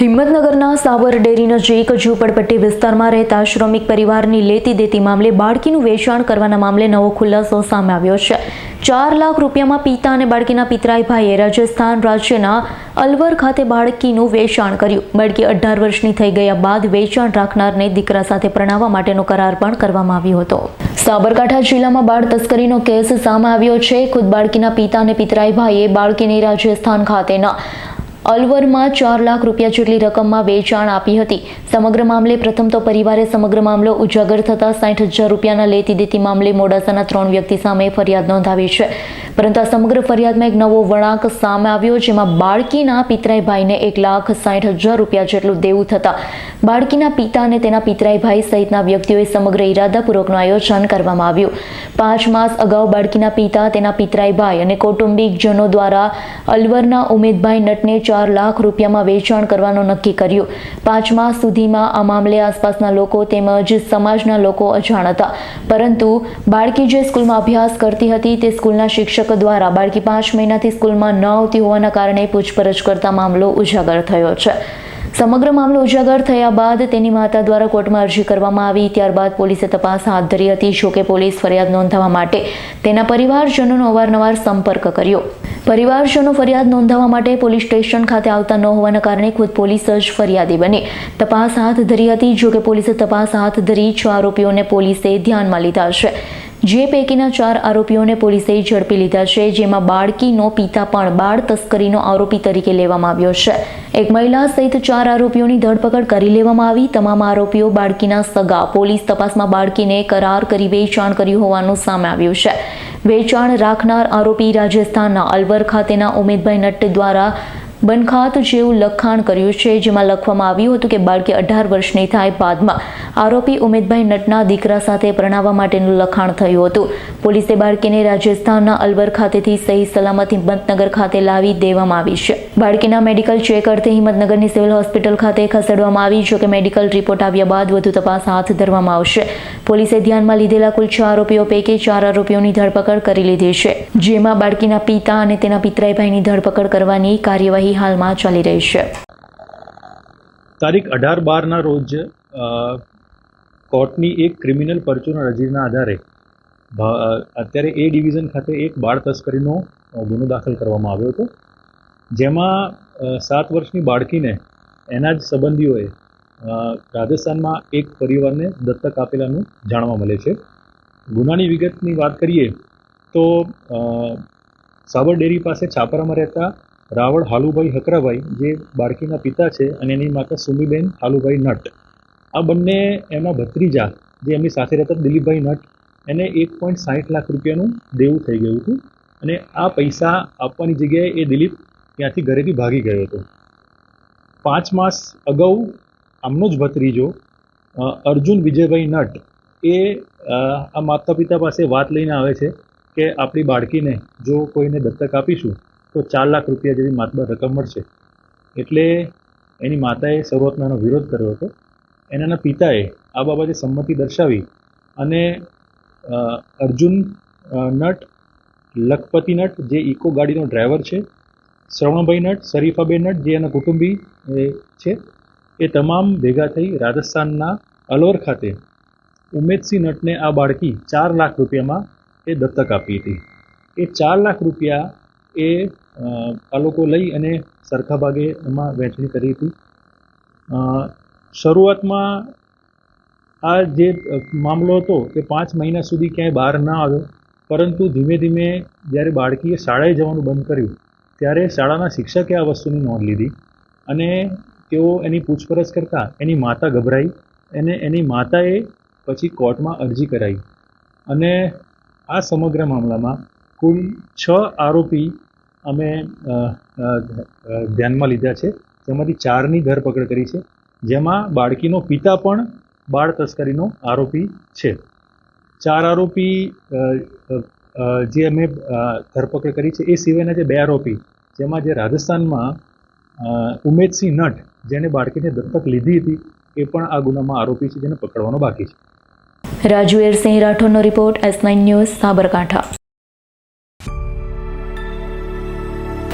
હિંમતનગરના સાવર dairy નજીક ઝૂંપડપટ્ટી વિસ્તારમાં રહેતા શ્રમિક પરિવારની લેતી દેતી મામલે બાળકીનું વેચાણ કરવાના મામલે નવો ખુલાસો સામે આવ્યો છે. ચાર લાખ રૂપિયામાં પિતા અને બાળકીના પિતરાઈ ભાઈએ રાજસ્થાન રાજ્યના અલવર ખાતે બાળકીનું વેચાણ કર્યું. બાળકી અઢાર વર્ષની થઈ ગયા બાદ વેચાણ રાખનારને દીકરા સાથે પરણાવવા માટેનો કરાર પણ કરવામાં આવ્યો હતો. સાબરકાંઠા જિલ્લામાં બાળ તસ્કરીનો કેસ સામે આવ્યો છે. ખુદ બાળકીના પિતા અને પિતરાઈ ભાઈએ બાળકીને રાજસ્થાન ખાતેના અલવરમાં ચાર લાખ રૂપિયા જેટલી રકમમાં વેચાણ આપી હતી. સમગ્ર મામલે પ્રથમ તો પરિવારે સમગ્ર મામલો ઉજાગર થતાં સાઠ હજાર રૂપિયાના લેતી દેતી મામલે મોડાસાના ત્રણ વ્યક્તિ સામે ફરિયાદ નોંધાવી છે. પરંતુ આ સમગ્ર ફરિયાદમાં એક નવો વળાંક સામે આવ્યો, જેમાં બાળકીના પિતરાઈ ભાઈને એક લાખ સાઠ હજાર રૂપિયા જેટલું દેવું થતા બાળકીના પિતા અને તેના પિતરાઈભાઈ સહિતના વ્યક્તિઓએ સમગ્ર ઇરાદાપૂર્વકનું આયોજન કરવામાં આવ્યું. પાંચ માસ અગાઉ બાળકીના પિતા, તેના પિતરાઈ ભાઈ અને કૌટુંબિકજનો દ્વારા અલવરના ઉમેદભાઈ નટને ચાર લાખ રૂપિયામાં વેચાણ કરવાનું નક્કી કર્યું. પાંચ માસ સુધીમાં આ મામલે આસપાસના લોકો તેમજ સમાજના લોકો અજાણ હતા. પરંતુ બાળકી જે સ્કૂલમાં અભ્યાસ કરતી હતી તે સ્કૂલના શિક્ષક દ્વારા બાળકી પાંચ મહિનાથી સ્કૂલમાં ન આવતી હોવાના કારણે પૂછપરછ કરતા મામલો ઉજાગર થયો છે. સમગ્ર મામલો ઉજાગર થયા બાદ તેની માતા દ્વારા કોર્ટમાં અરજી કરવામાં આવી. ત્યારબાદ પોલીસે તપાસ હાથ ધરી હતી. જોકે પોલીસ ફરિયાદ નોંધાવવા માટે તેના પરિવારજનોનો અવારનવાર સંપર્ક કર્યો. પરિવારજનો ફરિયાદ નોંધાવવા માટે પોલીસ સ્ટેશન ખાતે આવતા ન હોવાના કારણે ખુદ પોલીસ જ ફરિયાદી બની. તપાસ હાથ ધરી હતી. જોકે પોલીસે તપાસ હાથ ધરી છ આરોપીઓને પોલીસે ધ્યાનમાં લીધા છે. જે પૈકીના ચાર આરોપીઓને પોલીસે ઝડપી લીધા છે, જેમાં બાળકીનો પિતા પણ બાળ તસ્કરીનો આરોપી તરીકે લેવામાં આવ્યો છે. એક મહિલા સહિત ચાર આરોપીઓની ધરપકડ કરી લેવામાં આવી. તમામ આરોપીઓ બાળકીના સગા, પોલીસ તપાસમાં બાળકીને કરાર કરી વેચાણ કર્યું હોવાનું સામે આવ્યું છે. વેચાણ રાખનાર આરોપી રાજસ્થાનના અલવર ખાતેના ઉમેદભાઈ નટ્ટ દ્વારા બનખાત જેવું લખાણ કર્યું છે, જેમાં લખવામાં આવ્યું હતું કે બાળકી અઢાર વર્ષની થાય બાદમાં. આરોપી ઉમેદભાઈ નટના દીકરા સાથે પરણાવવા માટેનું લખાણ થયું હતું. પોલીસે બાળકીને રાજસ્થાનના અલવર ખાતેથી સહી સલામત હિંમતનગર ખાતે લાવી દેવામાં આવી છે. બાળકીના મેડિકલ ચેક અર્થે હિંમતનગરની સિવિલ હોસ્પિટલ ખાતે ખસેડવામાં આવી, જોકે મેડિકલ રિપોર્ટ આવ્યા બાદ વધુ તપાસ હાથ ધરવામાં આવશે. પોલીસે ધ્યાનમાં લીધેલા કુલ છ આરોપીઓ પૈકી ચાર આરોપીઓની ધરપકડ કરી લીધી છે, જેમાં બાળકીના પિતા અને તેના પિતરાઈભાઈની ધરપકડ કરવાની કાર્યવાહી હાલમાં ચાલી રહી છે. તારીખ અઢાર બારના રોજ કોર્ટની એક ક્રિમિનલ પરચુના અરજીના આધારે અત્યારે એ ડિવિઝન ખાતે એક બાળ તસ્કરીનો ગુનો દાખલ કરવામાં આવ્યો હતો. જેમાં સાત વર્ષની બાળકીને એના જ સંબંધીઓએ રાજસ્થાનમાં એક પરિવારને દત્તક આપેલાનું જાણવા મળે છે. ગુનાની વિગતની વાત કરીએ તો સાબર ડેરી પાસે છાપરામાં રહેતા રાવળ હાલુભાઈ હકરાભાઈ, જે બાળકીના પિતા છે અને એની માતા સુમીબેન હાલુભાઈ નટ. આ બંને એમના ભત્રીજા, જે એમની સાથે રહેતા દિલીપભાઈ નટ, એને એક પોઈન્ટ સાઠ લાખ રૂપિયાનું દેવું થઈ ગયું હતું અને આ પૈસા આપવાની જગ્યાએ એ દિલીપ ત્યાંથી ઘરેથી ભાગી ગયો હતો. પાંચ માસ અગાઉ આમનો જ ભત્રીજો અર્જુન વિજયભાઈ નટ, એ આ માતા પિતા પાસે વાત લઈને આવે છે કે આપણી બાળકીને જો કોઈને દત્તક આપીશું તો ચાર લાખ રૂપિયા જેવી માતબર રકમ મળશે. એટલે એની માતાએ શરૂઆતમાં એનો વિરોધ કર્યો હતો. એનાના પિતાએ આ બાબતે સંમતિ દર્શાવી અને અર્જુન નટ, લખપતિ નટ, જે ઇકો ગાડીનો ડ્રાઈવર છે, શ્રવણભાઈ નટ, શરીફાબેન નટ, જે એના કુટુંબી છે, એ તમામ ભેગા થઈ રાજસ્થાનના અલવર ખાતે ઉમેદસિંહ નટને આ બાળકી ચાર લાખ રૂપિયામાં એ દત્તક આપી હતી. એ ચાર લાખ રૂપિયા એ આ લોકો લઈ અને સરખા ભાગે એમાં વહેંચણી કરી હતી. શરૂઆતમાં આ જે મામલો હતો તે પાંચ મહિના સુધી ક્યાંય બહાર ના આવ્યો, પરંતુ ધીમે ધીમે જ્યારે બાળકીએ શાળાએ જવાનું બંધ કર્યું, ત્યારે શાળાના શિક્ષકે આ વસ્તુની નોંધ લીધી અને તેઓ એની પૂછપરછ કરતાં એની માતા ગભરાઈ અને એની માતાએ પછી કોર્ટમાં અરજી કરાવી અને આ સમગ્ર મામલામાં કુલ છ આરોપી અમે ધ્યાનમાં લીધા છે જેમાંથી ચારની ધરપકડ કરી છે, જેમાં બાળકીનો પિતા પણ બાળ તસ્કરીનો આરોપી છે. ચાર આરોપી જે અમે ધરપકડ કરી છે એ સિવાયના જે બે આરોપી, જેમાં જે રાજસ્થાનમાં ઉમેદસિંહ નટ જેને બાળકીને દત્તક લીધી હતી, એ પણ આ ગુનામાં આરોપી છે જેને પકડવાનો બાકી છે. Rajveersinh રાઠોડનો report S nine news Sabarkantha.